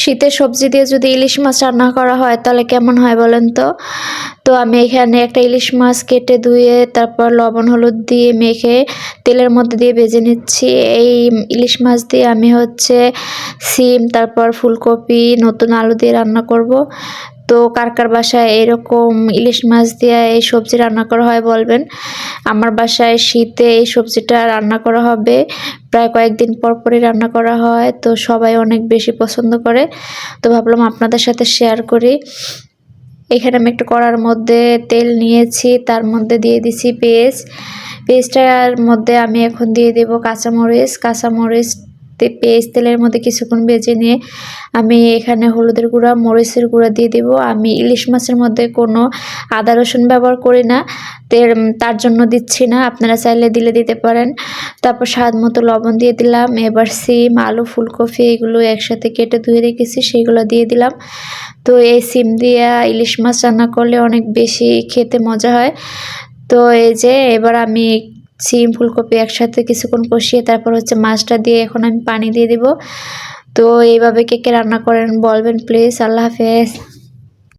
শীতের সবজি দিয়ে যদি ইলিশ মাছ রান্না করা হয়, তাহলে কেমন হয় বলেন তো? তো আমি এখানে একটা ইলিশ মাছ কেটে ধুয়ে, তারপর লবণ, হলুদ দিয়ে মেখে তেলের মধ্যে দিয়ে ভেজে নিচ্ছি। এই ইলিশ মাছ দিয়ে আমি হচ্ছে সিম, তারপর ফুলকপি, নতুন আলু দিয়ে রান্না করব। তো কার কার বাসায় এরকম ইলিশ মাছ দিয়ে এই সবজি রান্না করা হয় বলবেন? আমার বাসায় শীতে এই সবজিটা রান্না করা হবে। প্রায় কয়েকদিন পর পরই রান্না করা হয়, তো সবাই অনেক বেশি পছন্দ করে। তো ভাবলাম আপনাদের সাথে শেয়ার করি। এখানে আমি একটু কড়ার মধ্যে তেল নিয়েছি, তার মধ্যে দিয়ে দিছি পেঁয়াজ পেঁয়াজটার মধ্যে আমি এখন দিয়ে দেব কাঁচামরিচ। কাঁচামরিচ পেঁয়াজ তেলের মধ্যে কিছুক্ষণ ভেজে নিয়ে আমি এখানে হলুদের গুঁড়া, মরিচের গুঁড়া দিয়ে দেব। আমি ইলিশ মাছের মধ্যে কোনো আদা রসুন ব্যবহার করি না। তার জন্য দিচ্ছি না, আপনারা চাইলে দিলে দিতে পারেন। তারপর স্বাদ মতো লবণ দিয়ে দিলাম, এবার সিম, আলু, ফুলকপি, এগুলো একসাথে কেটে ধুয়ে রেখেছি, সেগুলো দিয়ে দিলাম। তো এই সিম দিয়ে ইলিশ মাছ রান্না করলে অনেক বেশি খেতে মজা হয়। তো এই যে, এবার আমি সিম, ফুলকপি একসাথে কিছুক্ষণ কষিয়ে তারপর হচ্ছে মাছটা দিয়ে এখন আমি পানি দিয়ে দিব। তো এইভাবে কে কে রান্না করেন বলবেন, প্লিজ। আল্লাহ হাফেজ।